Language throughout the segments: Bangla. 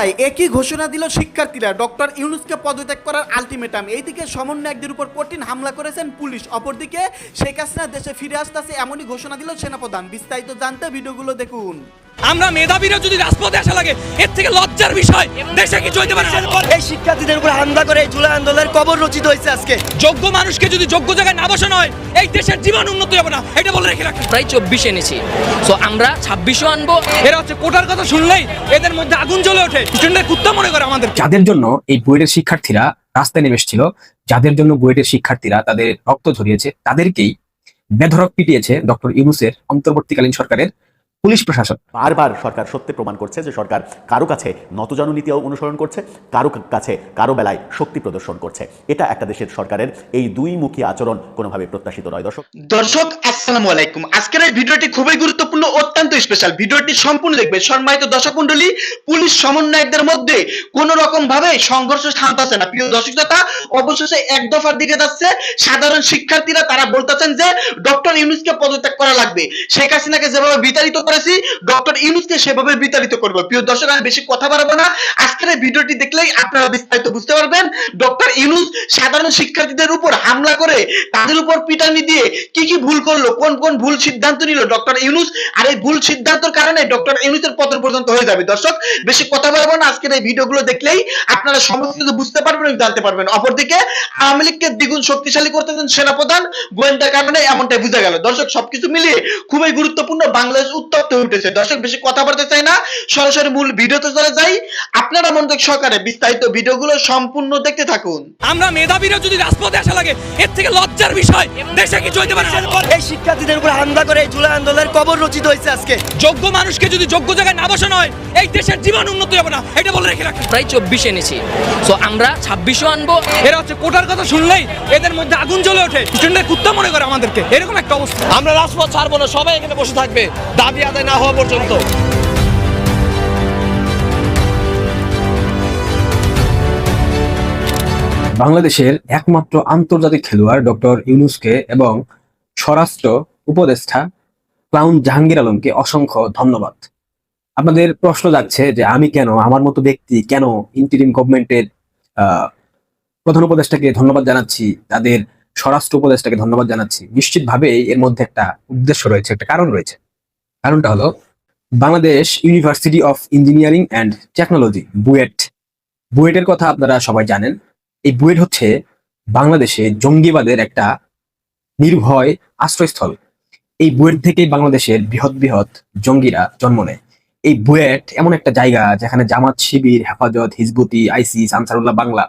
কথায় একই ঘোষণা দিল শিক্ষার্থীরা। ডক্টর ইউনুসকে পদত্যাগ করার আলটিমেটাম। এইদিকে সমন্বয়কদের উপর কঠিন হামলা করেছেন পুলিশ। অপরদিকে শেখ হাসিনা দেশে ফিরে আসতেছে এমনই ঘোষণা দিল সেনাপ্রধান। বিস্তারিত জানতে ভিডিওগুলো দেখুন। আমরা মেধাবীরা যদি রাজপথে আসা লাগে এর থেকে লজ্জার বিষয়। দেশে কিছু হইতে পারে এই শিক্ষার্থীদের উপর হামলা করে এই জুলাই আন্দোলনের কবর রচিত হয়েছে আজকে। যোগ্য মানুষকে যদি যোগ্য জায়গায় না বসানো হয় এই দেশের জীবন উন্নতি হবে না। এটা বলে রেখে রাখি প্রায় চব্বিশ এনেছি। সো আমরা ছাব্বিশও আনব। এরা হচ্ছে কোটার কথা শুনলেই এদের মধ্যে আগুন জ্বলে ওঠে। স্টুডেন্টের কুত্তা মনে করে আমাদের। যাদের জন্য এই বুয়েটের শিক্ষার্থীরা রাস্তায় নেমে এসেছিল যাদের জন্য বুয়েটের শিক্ষার্থীরা তাদের রক্ত ঝরিয়েছে তাদেরকেই বেধরক পিটিয়েছে ডক্টর ইউনুসের অন্তর্বর্তীকালীন সরকারের পুলিশ প্রশাসন। বারবার সরকার সত্যি প্রমাণ করছে যে সরকার কারও কাছে নতজানু নীতিও অনুসরণ করছে কারও কাছে কারও বেলায় শক্তি প্রদর্শন করছে। এটা একটা দেশের সরকারের এই দুই মুখী আচরণ কোনোভাবে প্রত্যাশিত নয়। দর্শক দর্শক আসসালামু আলাইকুম। আজকের এই ভিডিওটি খুবই গুরুত্বপূর্ণ অত্যন্ত স্পেশাল ভিডিওটি সম্পূর্ণ দেখবে সম্মানিত দর্শক মন্ডলী পুলিশ সমন্বয়কদের মধ্যে কোন রকম ভাবে সংঘর্ষ থামতেছে না। প্রিয় দর্শক শ্রোতা অবশেষে এক দফার দিকে যাচ্ছে। সাধারণ শিক্ষার্থীরা তারা বলতেছেন যে ডক্টর ইউনুসকে পদত্যাগ করা লাগবে। শেখ হাসিনাকে যেভাবে বিতাড়িত করেছি, ডক্টর ইউনুসকে সেভাবে বিতাড়িত করব। প্রিয় দর্শক, আমি বেশি কথা বাড়াবো না। আজকের এই ভিডিওটি দেখলেই আপনারা বিস্তারিত বুঝতে পারবেন, ডক্টর ইউনুস সাধারণ শিক্ষার্থীদের উপর হামলা করে তাদের উপর পিটানি দিয়ে কি কি ভুল করল, কোন কোন ভুল সিদ্ধান্ত নিল ডক্টর ইউনুস আর এই ভুল সিদ্ধান্তের কারণে ডক্টর ইউনুসের পতন পর্যন্ত হয়ে যাবে। দর্শক, বেশি কথা বলব না, আজকের এই ভিডিওগুলো দেখলেই আপনারা সমস্ত কিছু বুঝতে পারবেন এবং জানতে পারবেন। অপরদিকে, আওয়ামী লীগকে দ্বিগুণ শক্তিশালী করতেছেন সেনাপ্রধান, গোয়েন্দার কারণে এমনটাই বোঝা গেল। দর্শক, সবকিছু মিলিয়ে খুবই গুরুত্বপূর্ণ বাংলাদেশ উত্তপ্ত হয়ে উঠেছে। দর্শক বেশি কথা বলতে চাই না। সরাসরি মূল ভিডিওতে চলে যাই। আপনারা মনোযোগ সহকারে বিস্তারিত ভিডিওগুলো সম্পূর্ণ দেখতে থাকুন। আমরা মেধাবীরা যদি রাজপথে আসা লাগে এর থেকে লজ্জার বিষয় দেশে কিছু হইতে পারে এই শিক্ষার্থীদের উপর হামলা করে এই জুলাই আন্দোলনের কবর রচিত হয়েছে আজকে। যোগ্য মানুষকে যদি যোগ্য জায়গায় না বসানো হয় এই দেশের জীবন উন্নতি হবে না। এটা বলে রেখে রাখি প্রায় চব্বিশ এনেছি। সো আমরা ছাব্বিশও আনব। এরা হচ্ছে কোটার কথা শুনলেই এদের মধ্যে আগুন জ্বলে ওঠে। স্টুডেন্টের কুত্তা মনে করে আমাদেরকে। এরকম একটা অবস্থা। আমরা রাজপথ ছাড়বো না সবাই এখানে বসে থাকবে। দাবি আদায় না হওয়া পর্যন্ত। বাংলাদেশের একমাত্র আন্তর্জাতিক খেলোয়াড় ডক্টর ইউনুসকে এবং স্বরাষ্ট্র উপদেষ্টা ক্লাউন জাহাঙ্গীর আলমকে অসংখ্য ধন্যবাদ। আপনাদের প্রশ্ন যাচ্ছে যে আমি কেন, আমার মতো ব্যক্তি কেন ইন্টারিম গভর্নমেন্টের প্রধান উপদেষ্টাকে ধন্যবাদ জানাচ্ছি, তাদের স্বরাষ্ট্র উপদেষ্টাকে ধন্যবাদ জানাচ্ছি? নিশ্চিতভাবেই এর মধ্যে একটা উদ্দেশ্য রয়েছে, একটা কারণ রয়েছে। কারণটা হলো Bangladesh university of engineering and technology BUET. বুয়েটের কথা আপনারা সবাই জানেন। এই বুয়েট হচ্ছে বাংলাদেশে জঙ্গিবাদের একটা নির্ভয় আশ্রয়স্থল। এই বুয়েট থেকেই বাংলাদেশের বৃহৎ বৃহৎ জঙ্গিরা জন্ম নেয়। এই বুয়েট এমন একটা জায়গা যেখানে জামাত, শিবির, হেফাজত, হিজবুতি, আইসিস, আনসারুল্লাহ, বাংলা,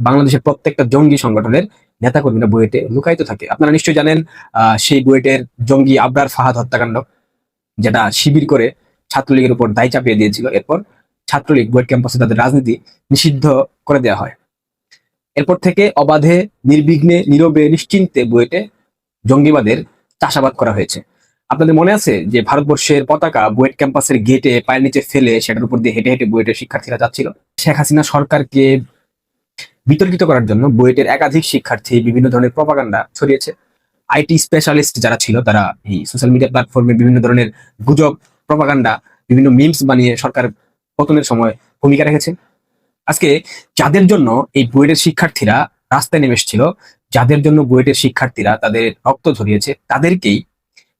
বাংলাদেশের প্রত্যেকটা জঙ্গি সংগঠনের নেতাকর্মীরা বুয়েটে লুকায়িত থাকে। আপনারা নিশ্চয়ই জানেন সেই বুয়েটের জঙ্গি আবরার ফাহাদ হত্যাকাণ্ড। যেটা শিবির করে ছাত্রলীগের উপর দায় চাপিয়ে দিয়েছিল। এরপর ছাত্রলীগ বুয়েট ক্যাম্পাসে তাদের রাজনীতি নিষিদ্ধ করে দেওয়া হয়। এরপর থেকে অবাধে, নির্বিঘ্নে, নীরবে, নিশ্চিন্তে বুয়েটে জঙ্গিবাদের চাষাবাদ করা হয়েছে। আপনাদের মনে আছে যে ভারতবর্ষের পতাকা বুয়েট ক্যাম্পাসের গেটে পায়ের নিচে ফেলে সেটার উপর দিয়ে হেঁটে হেঁটে বুয়েটের শিক্ষার্থীরা যাচ্ছিল? শেখ হাসিনা সরকারকে বিতর্কিত করার জন্য বুয়েটের একাধিক শিক্ষার্থী বিভিন্ন ধরনের প্রপাগান্ডা ছড়িয়েছে। আইটি স্পেশালিস্ট যারা ছিল, তারা এই সোশ্যাল মিডিয়া প্ল্যাটফর্মে বিভিন্ন ধরনের গুজব প্রপাগান্ডা বিভিন্ন মিমস বানিয়ে সরকার পতনের সময় ভূমিকা রেখেছে। আজকে যাদের জন্য এই বুয়েটের শিক্ষার্থীরা রাস্তায় নেমে এসেছিল, যাদের জন্য বুয়েটের শিক্ষার্থীরা তাদের রক্ত ঝরিয়েছে, তাদেরকেই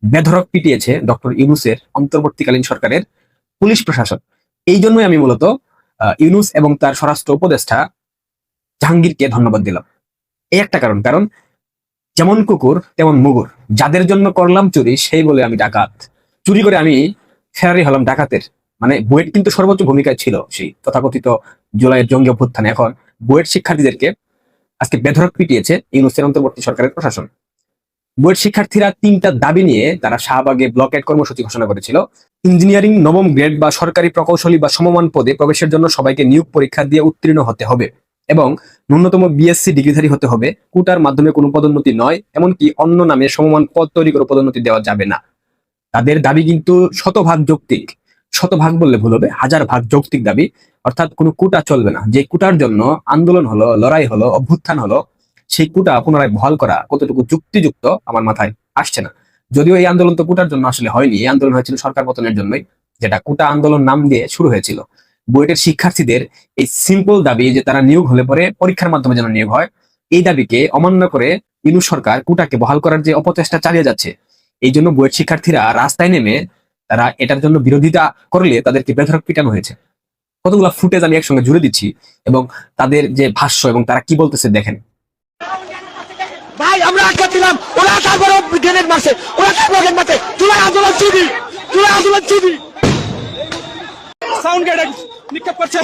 বেধরক পিটিয়েছে ডক্টর ইউনুসের অন্তর্বর্তীকালীন সরকারের পুলিশ প্রশাসন। এই জন্যই আমি মূলত ইউনুস এবং তার স্বরাষ্ট্র উপদেষ্টা জাহাঙ্গীরকে ধন্যবাদ দিলাম। এই একটা কারণ কারণ যেমন কুকুর, তেমন মুগুর। যাদের জন্য করলাম চুরি, সেই বলে আমি ডাকাত। চুরি করে আমি ফেরারি হলাম ডাকাতের। মানে বুয়েট কিন্তু সর্বোচ্চ ভূমিকায় ছিল সেই তথাকথিত জুলাইয়ের জঙ্গি অভ্যুত্থানে। এখন বুয়েট শিক্ষার্থীদেরকে আজকে বেধরক পিটিয়েছে ইউনুসের অন্তর্বর্তী সরকারের প্রশাসন। বুয়েট শিক্ষার্থীরা তিনটা দাবি নিয়ে তারা শাহবাগে ব্লকেট কর্মসূচি ঘোষণা করেছিল। ইঞ্জিনিয়ারিং নবম গ্রেড বা সরকারি প্রকৌশলী বা সমমান পদে প্রবেশের জন্য সবাইকে নিয়োগ পরীক্ষা দিয়ে উত্তীর্ণ হতে হবে। এবং ন্যূনতম বিএসসি ডিগ্রিধারী হতে হবে। কুটার মাধ্যমে কোনো পদোন্নতি নয়, এমনকি অন্য নামে সমমান পদ তৈরি করে পদোন্নতি দেওয়া যাবে না। তাদের দাবি কিন্তু শতভাগ যৌক্তিক। শতভাগ বললে ভুল হবে, হাজার ভাগ যৌক্তিক দাবি। অর্থাৎ কোনো কুটা চলবে না। যে কুটার জন্য আন্দোলন হলো, লড়াই হলো, অভ্যুত্থান হলো, সেই কুটা পুনরায় বহাল করা কতটুকু যুক্তিযুক্ত আমার মাথায় আসছে না। যদিও এই আন্দোলন তো কুটার জন্য আসলে হয়নি, এই আন্দোলন হয়েছিল সরকার পতনের জন্যই। যেটা কুটা আন্দোলন নাম দিয়ে শুরু হয়েছিল। বুয়েটের শিক্ষার্থীদের এই সিম্পল দাবি যে তারা নিয়োগ হলে পরে পরীক্ষার মাধ্যমে যেন নিয়োগ হয় এই দাবিকে অমান্য করে ইনু সরকার কুটাকে বহাল করার যে অপচেষ্টা চালিয়ে যাচ্ছে এই জন্য বুয়েট শিক্ষার্থীরা রাস্তায় নেমে তারা এটার জন্য বিরোধিতা করলে তাদেরকে বেধরক পিটানো হয়েছে। কতগুলো ফুটেজ আমি একসঙ্গে জুড়ে দিচ্ছি এবং তাদের যে ভাষ্য এবং তারা কি বলতেছে দেখেন। ভাই আমরা আটকে দিলাম ওরা তারপরে গ্রেনেড মারছে ওরা তারপরে গ্রেনেড মারছে জুলাই আন্দোলন চুরি জুলাই আন্দোলন চুরি সাউন্ড গ্রেনেড নিক্ষেপ করছে।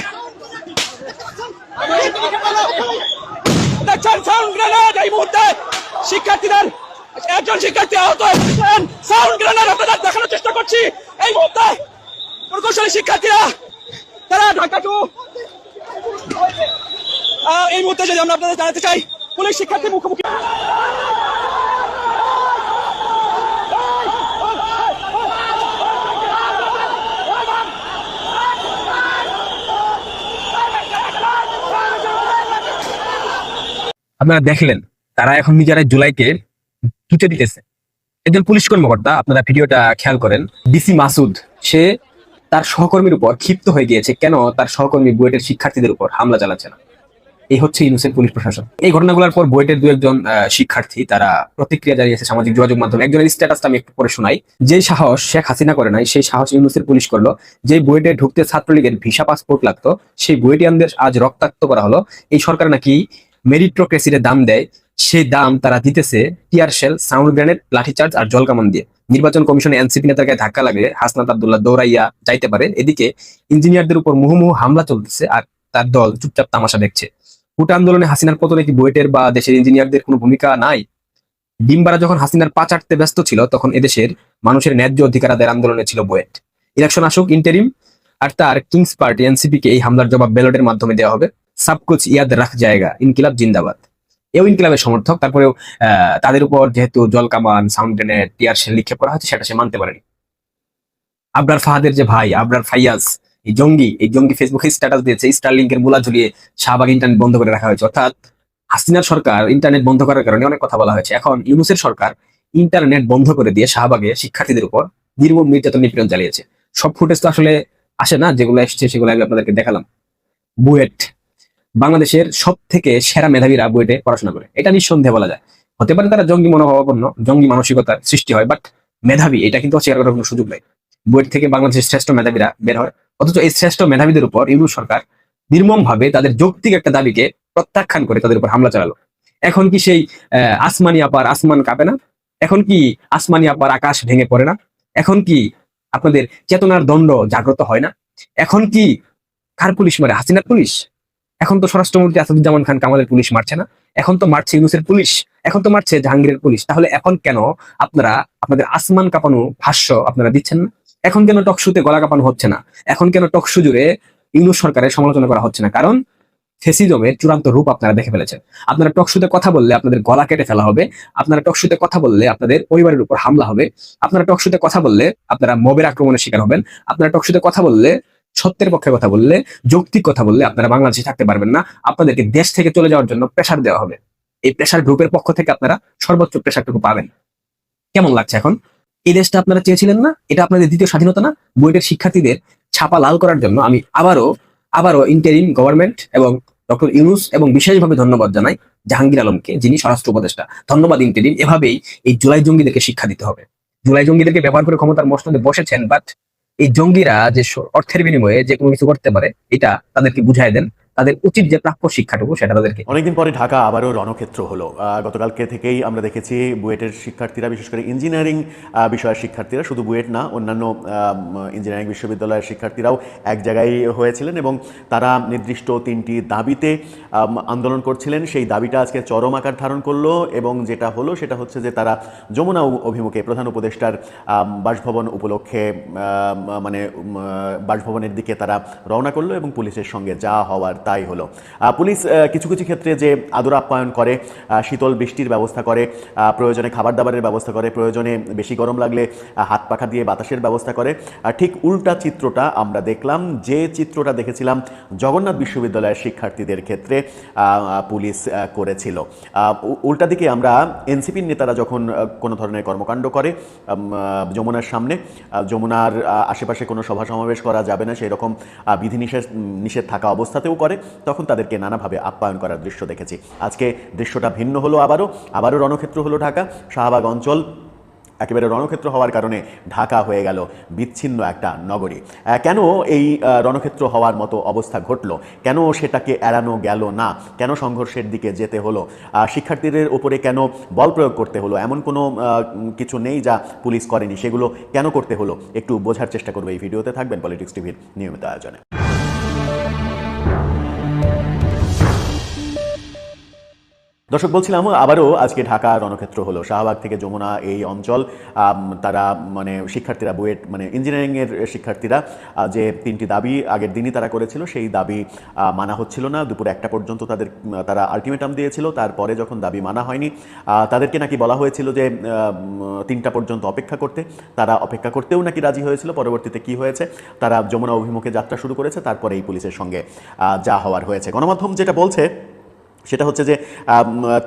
শিক্ষার্থীদের, একজন শিক্ষার্থী আহত হয়েছেন। সাউন্ড গ্রেনেড আপনাদের দেখানোর চেষ্টা করছি। এই মুহূর্তে প্রকৌশলী শিক্ষার্থীরা, তারা ঢাকা টু এই মুহূর্তে যদি আমরা আপনাদের জানাতে চাই, পুলিশ শিক্ষার্থী মুখোমুখি আপনারা দেখলেন, তারা এখন নিজেরাই জুলাইকে টুটে দিতেছে। একজন পুলিশ কর্মকর্তা, আপনারা ভিডিওটা খেয়াল করেন, ডিসি মাসুদ, সে তার সহকর্মীর উপর ক্ষিপ্ত হয়ে গিয়েছে। কেন? তার সহকর্মী বুয়েটের শিক্ষার্থীদের উপর হামলা চালাচ্ছে না। এই হচ্ছে ইউনুসের পুলিশ প্রশাসন। এই ঘটনাগুলোর পর বুয়েটের দু একজন শিক্ষার্থী, তারা প্রতিক্রিয়া জানিয়েছে সামাজিক যোগাযোগ মাধ্যমে। একজনের স্ট্যাটাসটা আমি একটু পরে শোনাই। যে সাহস শেখ হাসিনা করে নাই, সেই সাহস ইউনুসের পুলিশ করল। যে বুয়েটে ঢুকতে ছাত্রলীগের ভিসা পাসপোর্ট লাগতো, সেই বুয়েটিয়ানদের আজ রক্তাক্ত করা হলো। এই সরকার নাকি মেরিটোক্রেসির দাম দেয় সেই দাম তারা দিতেছে টিয়ার শেল সাউন্ড গ্রেনেড লাঠিচার্জ আর জলকামান দিয়ে। নির্বাচন কমিশনে এনসিপি নেতার গায়ে ধাক্কা লাগলে হাসনাত আব্দুল্লাহ দৌড়াইয়া যাইতে পারে এদিকে ইঞ্জিনিয়ারদের উপর মুহুমুহু হামলা চলতেছে আর তার দল চুপচাপ তামাশা দেখছে। ভোট আন্দোলনে হাসিনার পতনে কি বুয়েটের বা দেশের ইঞ্জিনিয়ারদের কোনো ভূমিকা নাই? ডিমবারা যখন হাসিনার পা চাটতে ব্যস্ত ছিল, তখন এদেশের মানুষের ন্যায্য অধিকার আদায়ের আন্দোলনে ছিল বুয়েট। ইলেকশন আসুক, ইন্টারিম, আর তার কিংস পার্টি এনসিপি কে এই হামলার জবাব ব্যালটের মাধ্যমে দেওয়া হবে। সবকুছ ইয়াদ রাখ জায়গা। ইনকিলাব জিন্দাবাদ। এও ইনকিলাবের সমর্থক। তারপরেও তাদের উপর যেহেতু জল কামান, সাউন্ড টিয়ার শেল নিক্ষেপ করা হচ্ছে সেটা সে মানতে পারেনি। আবরার ফাহাদের যে ভাই, আবরার ফাইয়াজ, এই জঙ্গি এই জঙ্গি ফেসবুকে স্ট্যাটাস দিয়েছে স্টার লিঙ্কের মুলা ঝুলিয়ে শাহবাগ ইন্টারনেট বন্ধ করে রাখা হয়েছে। অর্থাৎ, হাসিনার সরকার ইন্টারনেট বন্ধ করার কারণে অনেক কথা বলা হয়েছে। এখন ইউনুসের সরকার ইন্টারনেট বন্ধ করে দিয়ে শাহবাগে শিক্ষার্থীদের উপর নির্মম নির্যাতন নিপীড়ন চালিয়েছে। সব ফুটেজ তো আসলে আসে না, যেগুলো এসছে সেগুলো আমি আপনাদেরকে দেখালাম। বুয়েট বাংলাদেশের সব থেকে সেরা মেধাবীরা বুয়েটে পড়াশোনা করে। এটা নিঃসন্দেহে বলা যায়। হতে পারে তারা জঙ্গি মনোভাবাপন্ন, জঙ্গি মানসিকতার সৃষ্টি হয় বাট মেধাবী, এটা কিন্তু অস্বীকার করার কোনো সুযোগ নেই। বুয়েট থেকে বাংলাদেশের শ্রেষ্ঠ মেধাবীরা বের হয়। অথচ এই শ্রেষ্ঠ মেধাবীদের উপর ইউনুস সরকার নির্মম ভাবে তাদের যৌক্তিক একটা দাবিকে প্রত্যাখ্যান করে তাদের উপর হামলা চালালো। এখন কি সেই আসমানি আপার আসমান কাঁপে না? এখন কি আসমানি আপার আকাশ ভেঙে পড়ে না? এখন কি আপনাদের চেতনার দণ্ড জাগ্রত হয় না? এখন কি কার পুলিশ মারে? হাসিনার পুলিশ? এখন তো স্বরাষ্ট্রমন্ত্রী আসাদুজ্জামান খান কামালের পুলিশ মারছে না। এখন তো মারছে ইউনুসের পুলিশ। এখন তো মারছে জাহাঙ্গীরের পুলিশ। তাহলে এখন কেন আপনারা আপনাদের আসমান কাঁপানো ভাষ্য আপনারা দিচ্ছেন না? এখন কেন টকশুতে গলা কাঁপানো হচ্ছে না? এখন কেন টকশু জুড়ে ইউনুস সরকারের সমালোচনা করা হচ্ছে না? কারণ ফেসিজমের চূড়ান্ত রূপ আপনারা দেখে ফেলেছেন। আপনারা টকশুতে কথা বললে আপনাদের গলা কেটে ফেলা হবে। আপনারা টকশুতে কথা বললে আপনাদের পরিবারের উপর হামলা হবে। আপনারা টকশুতে কথা বললে আপনারা মবের আক্রমণের শিকার হবেন। আপনারা টকশুতে কথা বললে সত্যের পক্ষে কথা বললে, যৌক্তিক কথা বললে আপনারা বাংলাদেশে থাকতে পারবেন না। আপনাদেরকে দেশ থেকে চলে যাওয়ার জন্য প্রেশার দেওয়া হবে। এই প্রেশার গ্রুপের পক্ষ থেকে আপনারা সর্বোচ্চ প্রেশারটুকু পাবেন। কেমন লাগছে এখন? এই দেশটা আপনারা চেয়েছিলেন না? এটা আপনাদের দ্বিতীয় স্বাধীনতা না? বুয়েটের শিক্ষার্থীদের ছাপা লাল করার জন্য আমি আবারও আবারও ইন্টারিম গভর্নমেন্ট এবং ডক্টর ইউনুস এবং বিশেষভাবে ধন্যবাদ জানাই জাহাঙ্গীর আলমকে, যিনি স্বরাষ্ট্র উপদেষ্টা। ধন্যবাদ ইন্টারিম এভাবেই এই জুলাই জঙ্গিদেরকে শিক্ষা দিতে হবে। জুলাই জঙ্গিদেরকে ব্যবহার করে ক্ষমতার মসনদে বসেছেন বাট এই জঙ্গিরা যে অর্থের বিনিময়ে যে কোনো কিছু করতে পারে এটা তাদেরকে বুঝাই দেন। তাদের উচিত যে প্রাপ্য শিক্ষাটুকু সেটা তাদেরকে। অনেকদিন পরে ঢাকা আবারও রণক্ষেত্র হলো। গতকালকে থেকেই আমরা দেখেছি বুয়েটের শিক্ষার্থীরা, বিশেষ করে ইঞ্জিনিয়ারিং বিষয়ের শিক্ষার্থীরা, শুধু বুয়েট না, অন্যান্য ইঞ্জিনিয়ারিং বিশ্ববিদ্যালয়ের শিক্ষার্থীরাও এক জায়গায় হয়েছিলেন এবং তারা নির্দিষ্ট তিনটি দাবিতে আন্দোলন করছিলেন। সেই দাবিটা আজকে চরম আকার ধারণ করল এবং যেটা হলো সেটা হচ্ছে যে তারা যমুনা অভিমুখে প্রধান উপদেষ্টার বাসভবন উপলক্ষে মানে বাসভবনের দিকে তারা রওনা করল এবং পুলিশের সঙ্গে যা হওয়ার তাই হলো। পুলিশ কিছু কিছু ক্ষেত্রে যে আদর আপ্যায়ন করে শীতল বৃষ্টির ব্যবস্থা করে প্রয়োজনে খাবার দাবারের ব্যবস্থা করে, প্রয়োজনে বেশি গরম লাগলে হাত পাখা দিয়ে বাতাসের ব্যবস্থা করে। ঠিক উল্টা চিত্রটা আমরা দেখলাম, যে চিত্রটা দেখেছিলাম জগন্নাথ বিশ্ববিদ্যালয়ের শিক্ষার্থীদের ক্ষেত্রে পুলিশ করেছিল। উল্টা দিকে আমরা এনসিপির নেতারা যখন কোনো ধরনের কর্মকাণ্ড করে যমুনার সামনে যমুনার আশেপাশে কোনো সভা সমাবেশ করা যাবে না সেই রকম বিধিনিষেধ নিষেধ থাকা অবস্থাতেও করে। তখন তাদেরকে নানাভাবে আপ্যায়ন করার দৃশ্য দেখেছি। আজকে দৃশ্যটা ভিন্ন হলো আবারও। আবারও রণক্ষেত্র হলো ঢাকা। শাহবাগ অঞ্চল একেবারে রণক্ষেত্র হওয়ার কারণে ঢাকা হয়ে গেল বিচ্ছিন্ন একটা নগরী। কেন এই রণক্ষেত্র হওয়ার মতো অবস্থা ঘটলো? কেন সেটাকে এড়ানো গেল না? কেন সংঘর্ষের দিকে যেতে হলো? শিক্ষার্থীদের উপরে কেন বল প্রয়োগ করতে হলো? এমন কোনো কিছু নেই যা পুলিশ করেনি। সেগুলো কেন করতে হলো? একটু বোঝার চেষ্টা করব এই ভিডিওতে। থাকবেন পলিটিক্স টিভির নিয়মিত আয়োজনে। দর্শক, বলছিলাম, আবারও আজকে ঢাকা রণক্ষেত্র হলো। শাহবাগ থেকে যমুনা এই অঞ্চল তারা মানে শিক্ষার্থীরা, বুয়েট মানে ইঞ্জিনিয়ারিংয়ের শিক্ষার্থীরা যে তিনটি দাবি আগের দিনই তারা করেছিল, সেই দাবি মানা হচ্ছিল না। দুপুর একটা পর্যন্ত তাদের, তারা আলটিমেটাম দিয়েছিল, তারপরে যখন দাবি মানা হয়নি তাদেরকে নাকি বলা হয়েছিল যে তিনটা পর্যন্ত অপেক্ষা করতে। তারা অপেক্ষা করতেও নাকি রাজি হয়েছিল, পরবর্তীতে কি হয়েছে? তারা যমুনা অভিমুখে যাত্রা শুরু করেছে তারপরে এই পুলিশের সঙ্গে যা হওয়ার হয়েছে। গণমাধ্যম যেটা বলছে সেটা হচ্ছে যে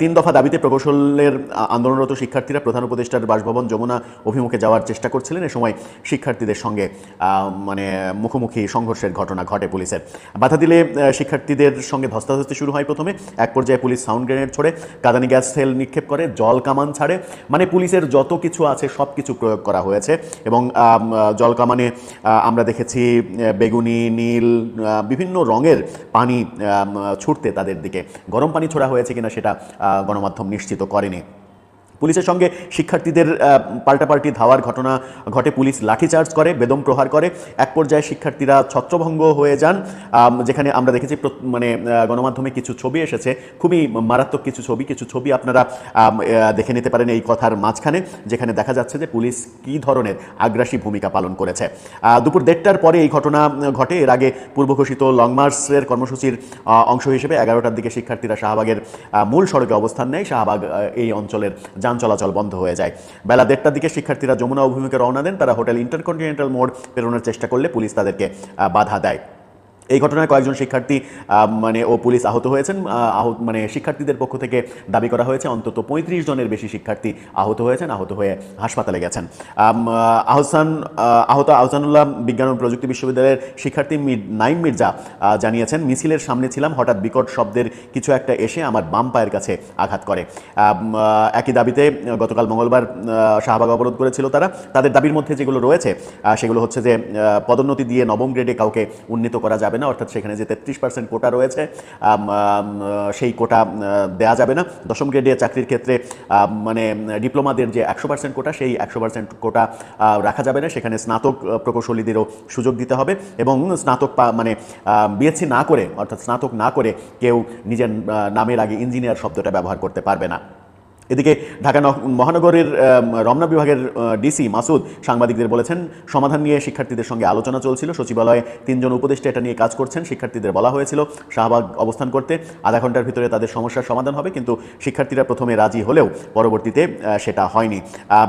তিন দফা দাবিতে প্রকৌশলের আন্দোলনরত শিক্ষার্থীরা প্রধান উপদেষ্টার বাসভবন যমুনা অভিমুখে যাওয়ার চেষ্টা করছিলেন। এ সময় শিক্ষার্থীদের সঙ্গে মানে মুখোমুখি সংঘর্ষের ঘটনা ঘটে পুলিশের। বাধা দিলে শিক্ষার্থীদের সঙ্গে ধস্তাধস্তি শুরু হয় প্রথমে। এক পর্যায়ে পুলিশ সাউন্ড গ্রেনেড ছড়ে, কাদানি গ্যাস সেল নিক্ষেপ করে, জল কামান ছাড়ে। মানে পুলিশের যত কিছু আছে, সব কিছু প্রয়োগ করা হয়েছে এবং জল কামানে আমরা দেখেছি বেগুনি, নীল বিভিন্ন রঙের পানি ছুটতে তাদের দিকে। গরম পানি ছোড়া হয়েছে কিনা সেটা গণমাধ্যম নিশ্চিত করেনি। পুলিশের সঙ্গে শিক্ষার্থীদের পাল্টাপাল্টি ধাওয়ার ঘটনা ঘটে। পুলিশ লাঠিচার্জ করে, বেদম প্রহার করে। এক পর্যায়ে শিক্ষার্থীরা ছত্রভঙ্গ হয়ে যান। যেখানে আমরা দেখেছি মানে গণমাধ্যমে কিছু ছবি এসেছে। খুবই মারাত্মক কিছু ছবি। কিছু ছবি আপনারা দেখে নিতে পারেন এই কথার মাঝখানে, যেখানে দেখা যাচ্ছে যে পুলিশ কী ধরনের আগ্রাসী ভূমিকা পালন করেছে। দুপুর দেড়টার পরে এই ঘটনা ঘটে। এর আগে পূর্বঘোষিত লং মার্চের কর্মসূচির অংশ হিসেবে এগারোটার দিকে শিক্ষার্থীরা শাহবাগের মূল সড়কে অবস্থান নেয়। শাহবাগ এই অঞ্চলের যান চলাচল বন্ধ হয়ে যায়। বেলা দেড়টার দিকে শিক্ষার্থীরা যমুনা অভিমুখে রওনা দেন। তারা হোটেল ইন্টারকন্টিনেন্টাল মোড় পেরোনোর চেষ্টা করলে পুলিশ তাদেরকে বাধা দেয়। এই ঘটনায় কয়েকজন শিক্ষার্থী মানে ও পুলিশ আহত হয়েছেন। আহত মানে শিক্ষার্থীদের পক্ষ থেকে দাবি করা হয়েছে, অন্তত পঁয়ত্রিশ জনের বেশি শিক্ষার্থী আহত হয়েছেন, আহত হয়ে হাসপাতালে গেছেন। আহসান আহত আহসানুল্লাহ বিজ্ঞান ও প্রযুক্তি বিশ্ববিদ্যালয়ের শিক্ষার্থী মির- নাইম মির্জা জানিয়েছেন, মিছিলের সামনে ছিলাম, হঠাৎ বিকট শব্দের কিছু একটা এসে আমার বাম পায়ের কাছে আঘাত করে। একই দাবিতে গতকাল মঙ্গলবার শাহবাগ অবরোধ করেছিল তারা। তাদের দাবির মধ্যে যেগুলো রয়েছে সেগুলো হচ্ছে যে পদোন্নতি দিয়ে নবম গ্রেডে কাউকে উন্নীত করা যাবে না, অর্থাৎ সেখানে যে তেত্রিশ পার্সেন্ট কোটা রয়েছে সেই কোটা দেয়া যাবে না। দশম গ্রেডে চাকরির ক্ষেত্রে মানে ডিপ্লোমাদের যে একশো পার্সেন্ট কোটা, সেই একশো পার্সেন্ট কোটা রাখা যাবে না। সেখানে স্নাতক প্রকৌশলীদেরও সুযোগ দিতে হবে এবং স্নাতক মানে বিএসসি না করে, অর্থাৎ স্নাতক না করে কেউ নিজের নামের আগে ইঞ্জিনিয়ার শব্দটা ব্যবহার করতে পারবে না। এদিকে ঢাকা নগ- মহানগরের রমনা বিভাগের ডিসি মাসুদ সাংবাদিকদের বলেছেন, সমাধান নিয়ে শিক্ষার্থীদের সঙ্গে আলোচনা চলছিল। সচিবালয়ে তিনজন উপদেষ্টা এটা নিয়ে কাজ করছেন, শিক্ষার্থীদের বলা হয়েছিল শাহবাগ অবস্থান করতে। আধা ঘণ্টার ভিতরে তাদের সমস্যার সমাধান হবে, কিন্তু শিক্ষার্থীরা প্রথমে রাজি হলেও পরবর্তীতে সেটা হয়নি।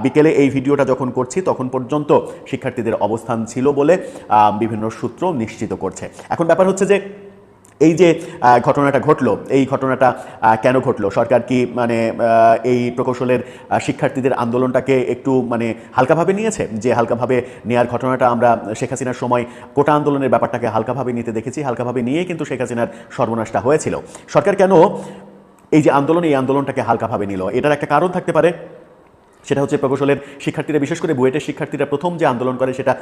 বিকেলে এই ভিডিওটা যখন করছি, তখন পর্যন্ত শিক্ষার্থীদের অবস্থান ছিল বলে বিভিন্ন সূত্র নিশ্চিত করছে। এখন ব্যাপার হচ্ছে যে এই যে ঘটনাটা ঘটলো, এই ঘটনাটা কেন ঘটলো? সরকার কি মানে এই প্রকৌশলের শিক্ষার্থীদের আন্দোলনটাকে একটু মানে হালকাভাবে নিয়েছে? যে হালকাভাবে নেওয়ার ঘটনাটা আমরা শেখ হাসিনার সময় কোটা আন্দোলনের ব্যাপারটাকে হালকাভাবে নিতে দেখেছি, হালকাভাবে নিয়ে কিন্তু শেখ হাসিনার সর্বনাশটা হয়েছিল। সরকার কেন এই যে আন্দোলন, এই আন্দোলনটাকে হালকাভাবে নিল? এটার একটা কারণ থাকতে পারে। সেটা হচ্ছে প্রকৌশলের শিক্ষার্থীরা, বিশেষ করে বুয়েটের শিক্ষার্থীরা প্রথম যে আন্দোলন করে সেটা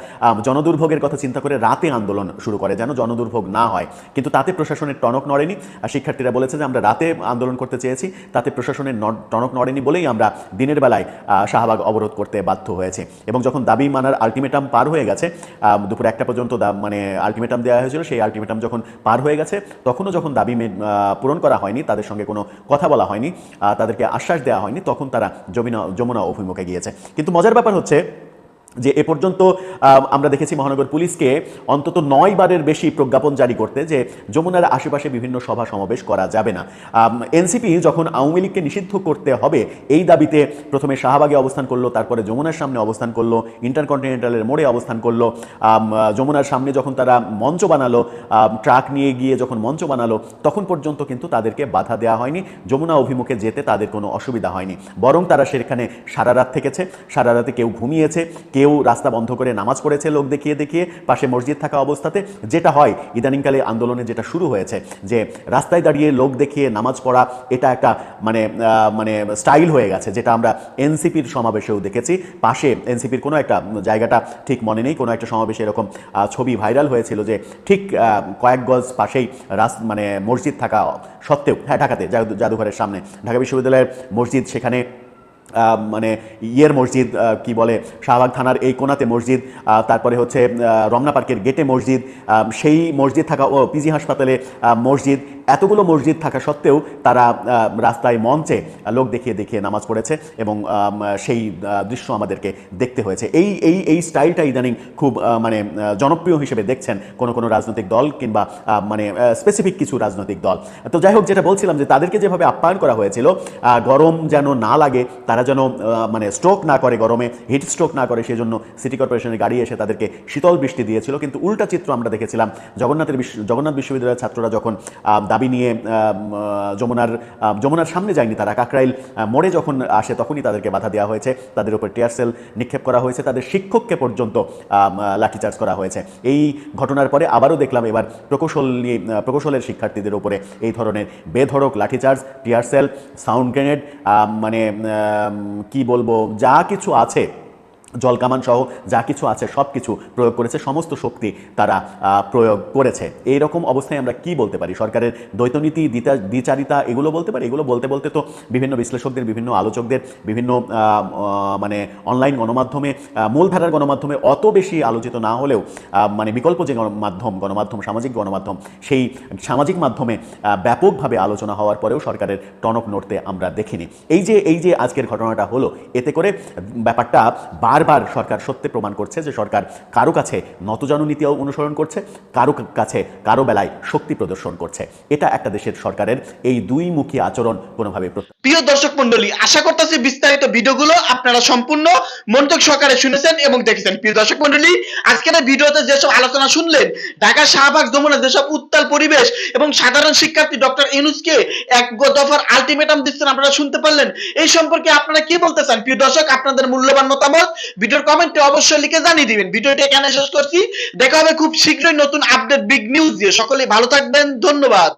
জনদুর্ভোগের কথা চিন্তা করে রাতে আন্দোলন শুরু করে, যেন জনদুর্ভোগ না হয়। কিন্তু তাতে প্রশাসনের টনক নড়েনি। আর শিক্ষার্থীরা বলেছে যে আমরা রাতে আন্দোলন করতে চেয়েছি, তাতে প্রশাসনের টনক নড়েনি বলেই আমরা দিনের বেলায় শাহবাগ অবরোধ করতে বাধ্য হয়েছে। এবং যখন দাবি মানার আলটিমেটাম পার হয়ে গেছে দুপুর একটা পর্যন্ত মানে আলটিমেটাম দেওয়া হয়েছিল, সেই আলটিমেটাম যখন পার হয়ে গেছে, তখনও যখন দাবি পূরণ করা হয়নি, তাদের সঙ্গে কোনো কথা বলা হয়নি তাদেরকে আশ্বাস দেওয়া হয়নি, তখন তারা যমুনা যমুনা অভিমুখে গিয়েছে কিন্তু মজার ব্যাপার হচ্ছে যে এ পর্যন্ত আমরা দেখেছি মহানগর পুলিশকে অন্তত নয় বারের বেশি প্রজ্ঞাপন জারি করতে যে যমুনার আশেপাশে বিভিন্ন সভা সমাবেশ করা যাবে না। এনসিপি যখন আওয়ামী লীগকে নিষিদ্ধ করতে হবে, এই দাবিতে প্রথমে শাহবাগে অবস্থান করল, তারপরে যমুনার সামনে অবস্থান করল, ইন্টারকন্টিনেন্টালের মোড়ে অবস্থান করল। যমুনার সামনে যখন তারা মঞ্চ বানালো ট্রাক নিয়ে গিয়ে যখন মঞ্চ বানালো, তখন পর্যন্ত কিন্তু তাদেরকে বাধা দেওয়া হয়নি। যমুনা অভিমুখে যেতে তাদের কোনো অসুবিধা হয়নি। বরং তারা সেখানে সারা রাত থেকেছে, সারা রাতে কেউ ঘুমিয়েছে, কেউ রাস্তা বন্ধ করে নামাজ পড়েছে লোক দেখিয়ে দেখিয়ে পাশে মসজিদ থাকা অবস্থাতে, যেটা হয় ইদানিংকালে আন্দোলনে যেটা শুরু হয়েছে, যে রাস্তায় দাঁড়িয়ে লোক দেখিয়ে নামাজ পড়া, এটা একটা মানে মানে স্টাইল হয়ে গেছে, যেটা আমরা এনসিপির সমাবেশেও দেখেছি। পাশে এনসিপির কোনো একটা জায়গাটা ঠিক মনে নেই, কোনো একটা সমাবেশে এরকম ছবি ভাইরাল হয়েছিল যে ঠিক কয়েক গজ পাশেই রাস মানে মসজিদ থাকা সত্ত্বেও হ্যাঁ ঢাকাতে জাদুঘরের সামনে, ঢাকা বিশ্ববিদ্যালয়ের মসজিদ সেখানে মানে ইয়ের মসজিদ কি বলে, শাহবাগ থানার এই কোনাতে মসজিদ তারপরে হচ্ছে রমনা পার্কের গেটে মসজিদ সেই মসজিদ থাকা, ও, পিজি হাসপাতালে মসজিদ, এতগুলো মসজিদ থাকা সত্ত্বেও তারা রাস্তায় মঞ্চে লোক দেখিয়ে দেখিয়ে নামাজ পড়েছে এবং সেই দৃশ্য আমাদেরকে দেখতে হয়েছে। এই এই এই স্টাইলটা ইদানিং খুব মানে জনপ্রিয় হিসেবে দেখছেন কোনো কোনো রাজনৈতিক দল কিংবা মানে স্পেসিফিক কিছু রাজনৈতিক দল। তো যাই হোক, যেটা বলছিলাম যে তাদেরকে যেভাবে আপ্যায়ন করা হয়েছিল গরম যেন না লাগে, তারা যেন মানে স্ট্রোক না করে গরমে হিট স্ট্রোক না করে, সেজন্য সিটি কর্পোরেশনের গাড়ি এসে তাদেরকে শীতল বৃষ্টি দিয়েছিল। কিন্তু উল্টা চিত্র আমরা দেখেছিলাম, জগন্নাথের জগন্নাথ বিশ্ববিদ্যালয়ের ছাত্ররা যখন দাবি নিয়ে যমুনার যমুনার সামনে যায়নি তারা, কাকরাইল মোড়ে যখন আসে তখনই তাদেরকে বাধা দেওয়া হয়েছে। তাদের উপর টিয়ার সেল নিক্ষেপ করা হয়েছে। তাদের শিক্ষককে পর্যন্ত লাঠিচার্জ করা হয়েছে। এই ঘটনার পরে আবারও দেখলাম এবার প্রকৌশল নিয়ে প্রকৌশলের শিক্ষার্থীদের উপরে এই ধরনের বেধড়ক লাঠিচার্জ টিয়ার সেল সাউন্ড গ্রেনেড মানে কি বলব যা কিছু আছে জলকামান সহ যা কিছু আছে, সব কিছু প্রয়োগ করেছে, সমস্ত শক্তি তারা প্রয়োগ করেছে। এই রকম অবস্থায় আমরা কি বলতে পারি? সরকারের দ্বৈতনীতি দ্বিতা, দ্বিচারিতা, এগুলো বলতে পারি? এগুলো বলতে বলতে তো বিভিন্ন বিশ্লেষকদের, বিভিন্ন আলোচকদের, বিভিন্ন মানে অনলাইন গণমাধ্যমে মূলধারার গণমাধ্যমে অত বেশি আলোচিত না হলেও মানে বিকল্প যে গণমাধ্যম গণমাধ্যম, সামাজিক গণমাধ্যম, সেই সামাজিক মাধ্যমে ব্যাপকভাবে আলোচনা হওয়ার পরেও সরকারের টনক নড়তে আমরা দেখিনি। এই যে এই যে আজকের ঘটনাটা হলো, এতে করে ব্যাপারটা বারবার সরকার সত্যি প্রমাণ করছে যে সরকার কারও কাছে নতজানু নীতিও অনুসরণ করছে, কারও কাছে কারও বেলায় শক্তি প্রদর্শন করছে। এটা একটা দেশের সরকারের এই দুই মুখী আচরণ কোনোভাবে প্রিয় দর্শক মন্ডলী আশা করতেছি বিস্তারিত ভিডিওগুলো আপনারা সম্পূর্ণ মনোযোগ সহকারে শুনেছেন এবং দেখেছেন। প্রিয় দর্শক মন্ডলী আজকের ভিডিওতে যেসব আলোচনা শুনলেন ঢাকা শাহবাগ যমুনা যেসব উত্তাল পরিবেশ এবং সাধারণ শিক্ষার্থী ডক্টর ইউনুসকে এক দফার আলটিমেটাম দিচ্ছেন, আপনারা শুনতে পারলেন। এই সম্পর্কে আপনারা কি বলতে চান? প্রিয় দর্শক, আপনাদের মূল্যবান মতামত ভিডিওর কমেন্টে অবশ্যই লিখে জানিয়ে দিবেন। ভিডিওটি এখানে শেষ করছি। দেখা হবে খুব শীঘ্রই নতুন আপডেট বিগ নিউজ দিয়ে। সকলে ভালো থাকবেন। ধন্যবাদ।